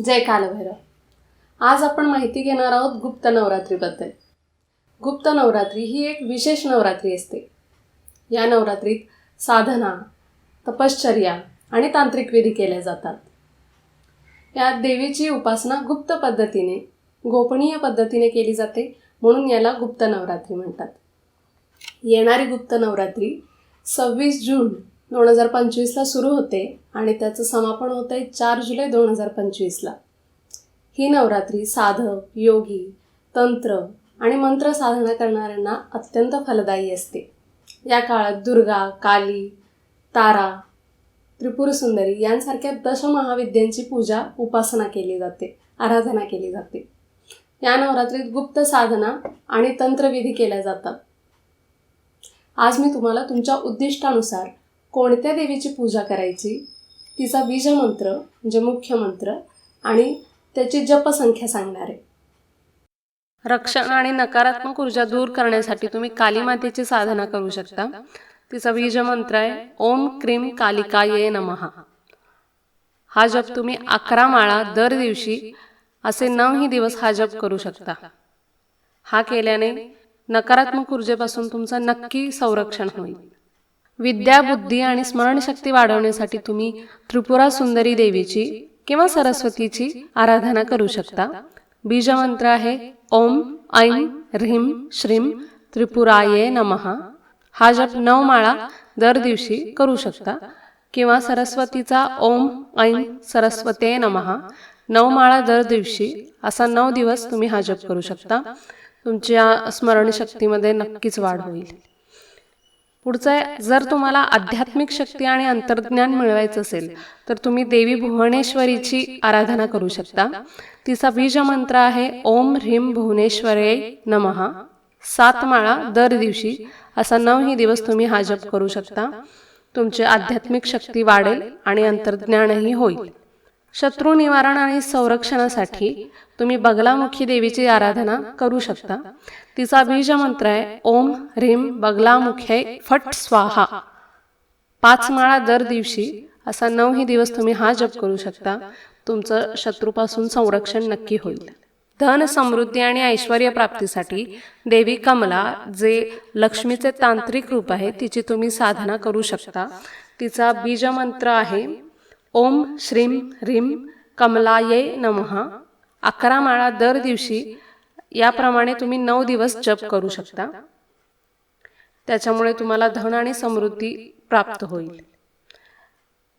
जय कालभैरव. आज आपण माहिती घेणार आहोत गुप्त नवरात्रीबद्दल. गुप्त नवरात्री ही एक विशेष नवरात्री असते. या नवरात्रीत साधना तपश्चर्या आणि तांत्रिक विधी केल्या जातात. यात देवीची उपासना गुप्त पद्धतीने गोपनीय पद्धतीने केली जाते म्हणून याला गुप्त नवरात्री म्हणतात. येणारी गुप्त नवरात्री सव्वीस जून दोन हजार पंचवीसला सुरू होते आणि त्याचं समापन होतं आहे चार जुलै दोन हजार पंचवीसला. ही नवरात्री साधक योगी तंत्र आणि मंत्र साधना करणाऱ्यांना अत्यंत फलदायी असते. या काळात दुर्गा काली तारा त्रिपुर सुंदरी यांसारख्या दशमहाविद्यांची पूजा उपासना केली जाते आराधना केली जाते. या नवरात्रीत गुप्त साधना आणि तंत्रविधी केल्या जातात. आज मी तुम्हाला तुमच्या उद्दिष्टानुसार कोणत्या देवीची पूजा करायची? तिचा बीजमंत्र म्हणजे मुख्य मंत्र आणि त्याची जपसंख्या सांगणार आहे. रक्षण आणि नकारात्मक ऊर्जा दूर करण्यासाठी तुम्ही काली मातेची साधना करू शकता. तिचा बीजमंत्र आहे ओम क्रीम कालिकाये नमहा हा जप तुम्ही अकरा माळा दर दिवशी असे नऊही दिवस हा जप करू शकता. हा केल्याने नकारात्मक ऊर्जेपासून तुमचं नक्की संरक्षण होईल. विद्या बुद्धी आणि स्मरणशक्ती वाढवण्यासाठी तुम्ही त्रिपुरा सुंदरी देवीची किंवा सरस्वतीची आराधना करू शकता. बीजमंत्र आहे ओम ऐं ह्रीं श्रीं त्रिपुराये नमहा हा जप नऊ माळा दर दिवशी करू शकता. किंवा सरस्वतीचा ओम ऐं सरस्वते नमहा नऊ माळा दर दिवशी असा नऊ दिवस तुम्ही हा जप करू शकता. तुमच्या स्मरणशक्तीमध्ये नक्कीच वाढ होईल. पुढचं जर तुम्हाला आध्यात्मिक शक्ती आणि अंतर्ज्ञान मिळवायचं असेल तर तुम्ही देवी भुवनेश्वरीची आराधना करू शकता. तिचा बीज मंत्र आहे ओम ह्रीम भुवनेश्वरे नमहा सात माळा दर दिवशी असा नऊही दिवस तुम्ही हा जप करू शकता. तुमची आध्यात्मिक शक्ती वाढेल आणि अंतर्ज्ञानही होईल. शत्रू निवारण आणि संरक्षणासाठी तुम्ही बगलामुखी देवीची आराधना करू शकता. तिचा बीज मंत्र आहे ओम ह्रीम बगलामुखे फट स्वाहा. पाच माळा दर दिवशी असा नऊही दिवस तुम्ही हा जप करू शकता. तुमचं शत्रूपासून संरक्षण नक्की होईल. धन समृद्धी आणि ऐश्वर प्राप्तीसाठी देवी कमला जे लक्ष्मीचे तांत्रिक रूप आहे तिची तुम्ही साधना करू शकता. तिचा बीजमंत्र आहे ओम श्रीम ह्रीम कमलाये नमः. अकरा माळा दर दिवशी याप्रमाणे तुम्ही नऊ दिवस जप करू शकता. त्याच्यामुळे तुम्हाला धन आणि समृद्धी प्राप्त होईल.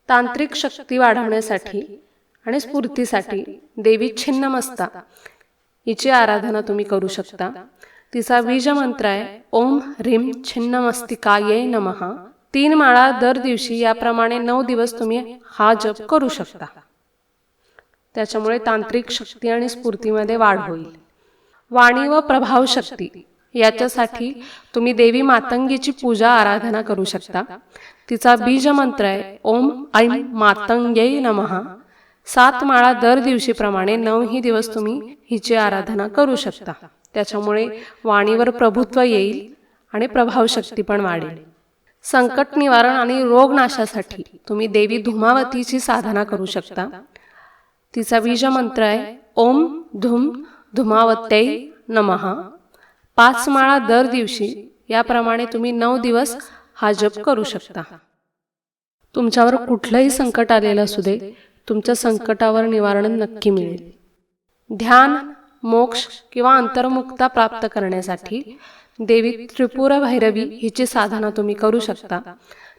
तांत्रिक शक्ती वाढवण्यासाठी आणि स्फूर्तीसाठी देवी छिन्नमस्ता हिची आराधना तुम्ही करू शकता. तिचा बीजमंत्र आहे ओम ह्रीम छिन्नमस्तिकाये नमहा तीन माळा दर दिवशी याप्रमाणे नऊ दिवस तुम्ही हा जप करू शकता. त्याच्यामुळे तांत्रिक शक्ती आणि स्फूर्तीमध्ये वाढ होईल. वाणी व प्रभाव शक्ती याच्यासाठी तुम्ही देवी मातंगीची पूजा आराधना करू शकता. तिचा बीज मंत्र आहे ओम ऐं मातंग्यै नमहा सात माळा दर दिवशीप्रमाणे नऊही दिवस तुम्ही हिची आराधना करू शकता. त्याच्यामुळे वाणीवर प्रभुत्व येईल आणि प्रभावशक्ती पण वाढेल. संकट निवारण आणि रोगनाशासाठी तुम्ही देवी धुमावतीची साधना करू शकता. तिचा बीज मंत्र आहे ओम धुम धुमावत्यै नमहा पाच माळा दर दिवशी याप्रमाणे तुम्ही नऊ दिवस हा जप करू शकता. तुमच्यावर कुठलंही संकट आलेलं असू दे तुमच्या संकटावर निवारण नक्की मिळेल. ध्यान मोक्ष किंवा अंतर्मुक्ता प्राप्त करण्यासाठी देवी त्रिपुरा भैरवी हिची साधना तुम्ही करू शकता.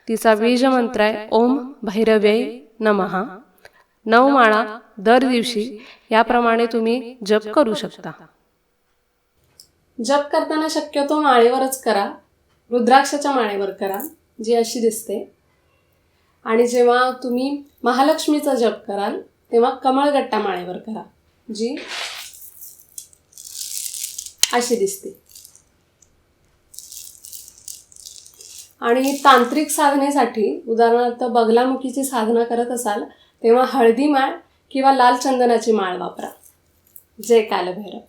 तिचा बीज मंत्र आहे ओम भैरव्य नमहा नऊ माळा दर दिवशी याप्रमाणे तुम्ही जप करू शकता. जप करताना शक्यतो माळेवरच करा. रुद्राक्षाच्या माळेवर करा जी अशी दिसते. आणि जेव्हा तुम्ही महालक्ष्मीचा जप कराल तेव्हा कमळगट्टा माळेवर करा जी अशी दिसते. आणि तांत्रिक साधनेसाठी उदाहरणार्थ बगलामुखीची साधना करत असाल तेव्हा हळदी माळ किंवा लाल चंदनाची माळ वापरा. जय कालभैरव.